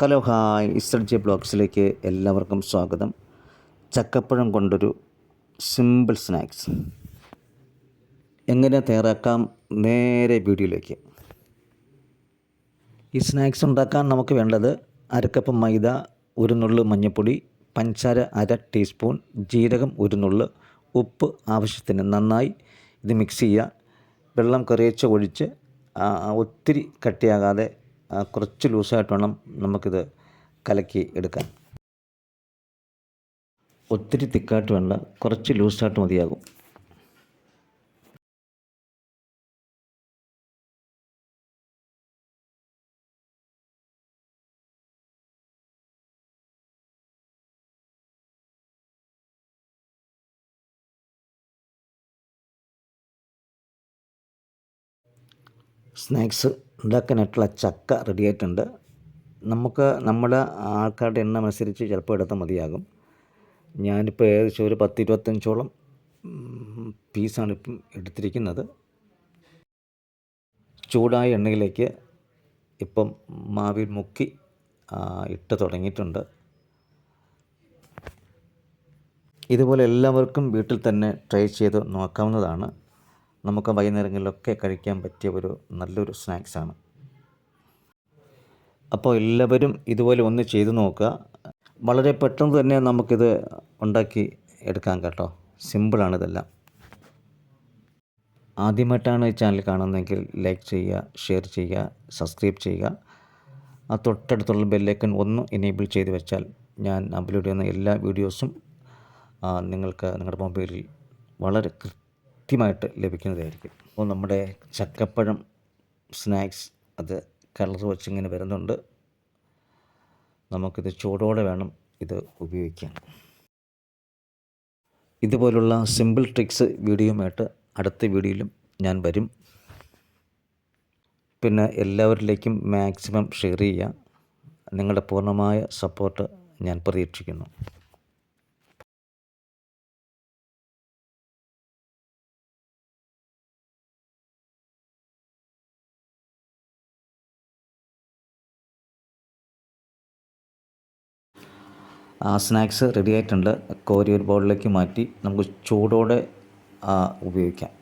Hello hi Z J ബ്ലോഗ്സിലേക്ക് എല്ലാവർക്കും സ്വാഗതം. ചക്കപ്പഴം കൊണ്ടൊരു സിമ്പിൾ സ്നാക്സ്. എങ്ങനെ തയ്യാറാക്കാം നേരെ വീഡിയോയിലേക്ക്. ഈ സ്നാക്സ് ഉണ്ടാക്കാൻ നമുക്ക് വേണ്ടത് അരക്കപ്പ് മൈദ ഒരു നുള്ളു മഞ്ഞൾപ്പൊടി പഞ്ചസാര അര ടീസ്പൂൺ ജീരകം ഒരു നുള്ളു ഉപ്പ് ആവശ്യത്തിന് നന്നായി ഇത് മിക്സ് ചെയ്യുക. വെള്ളം കുറേച്ച് ഒഴിച്ച് ഒത്തിരി കട്ടിയാകാതെ കുറച്ച് ലൂസായിട്ട് വേണം നമുക്കിത് കലക്കി എടുക്കാൻ. ഒത്തിരി തിക്കായിട്ട് വേണ്ട കുറച്ച് ലൂസായിട്ട് മതിയാകും. സ്നാക്സ് ഉണ്ടാക്കാനായിട്ടുള്ള ചക്ക റെഡി ആയിട്ടുണ്ട്. നമുക്ക് നമ്മുടെ ആൾക്കാരുടെ എണ്ണം അനുസരിച്ച് ചിലപ്പോൾ എടുത്താൽ മതിയാകും. ഞാനിപ്പോൾ ഏകദേശം ഒരു പത്ത് ഇരുപത്തഞ്ചോളം പീസാണ് ഇപ്പം എടുത്തിരിക്കുന്നത്. ചൂടായ എണ്ണയിലേക്ക് ഇപ്പം മാവിൽ മുക്കി ഇട്ട് തുടങ്ങിയിട്ടുണ്ട്. ഇതുപോലെ എല്ലാവർക്കും വീട്ടിൽ തന്നെ ട്രൈ ചെയ്ത് നോക്കാവുന്നതാണ്. നമുക്ക് വൈകുന്നേരങ്ങളിലൊക്കെ കഴിക്കാൻ പറ്റിയ ഒരു നല്ലൊരു സ്നാക്സാണ്. അപ്പോൾ എല്ലാവരും ഇതുപോലെ ഒന്ന് ചെയ്തു നോക്കുക. വളരെ പെട്ടെന്ന് തന്നെ നമുക്കിത് ഉണ്ടാക്കി എടുക്കാം കേട്ടോ. സിമ്പിളാണ് ഇതെല്ലാം. ആദ്യമായിട്ടാണ് ഈ ചാനൽ കാണുന്നതെങ്കിൽ ലൈക്ക് ചെയ്യുക ഷെയർ ചെയ്യുക സബ്സ്ക്രൈബ് ചെയ്യുക. ആ തൊട്ടടുത്തുള്ള ബെല്ലൈക്കൺ ഒന്ന് എനേബിൾ ചെയ്ത് വെച്ചാൽ ഞാൻ അപ്ലോഡ് ചെയ്യുന്ന എല്ലാ വീഡിയോസും നിങ്ങൾക്ക് നിങ്ങളുടെ മൊബൈലിൽ വളരെ കൃത്യമായിട്ട് ലഭിക്കുന്നതായിരിക്കും. അപ്പോൾ നമ്മുടെ ചക്കപ്പഴം സ്നാക്സ് അത് കളർ വെച്ചിങ്ങനെ വരുന്നുണ്ട്. നമുക്കിത് ചൂടോടെ വേണം ഇത് ഉപയോഗിക്കാൻ. ഇതുപോലുള്ള സിമ്പിൾ ട്രിക്സ് വീഡിയോയുമായിട്ട് അടുത്ത വീഡിയോയിലും ഞാൻ വരും. പിന്നെ എല്ലാവരിലേക്കും മാക്സിമം ഷെയർ ചെയ്യുക. നിങ്ങളുടെ പൂർണമായ സപ്പോർട്ട് ഞാൻ പ്രതീക്ഷിക്കുന്നു. ആ സ്നാക്സ് റെഡി ആയിട്ടുണ്ട്. കോരി ഒരു ബൗളിലേക്ക് മാറ്റി നമുക്ക് ചൂടോടെ ഉപയോഗിക്കാം.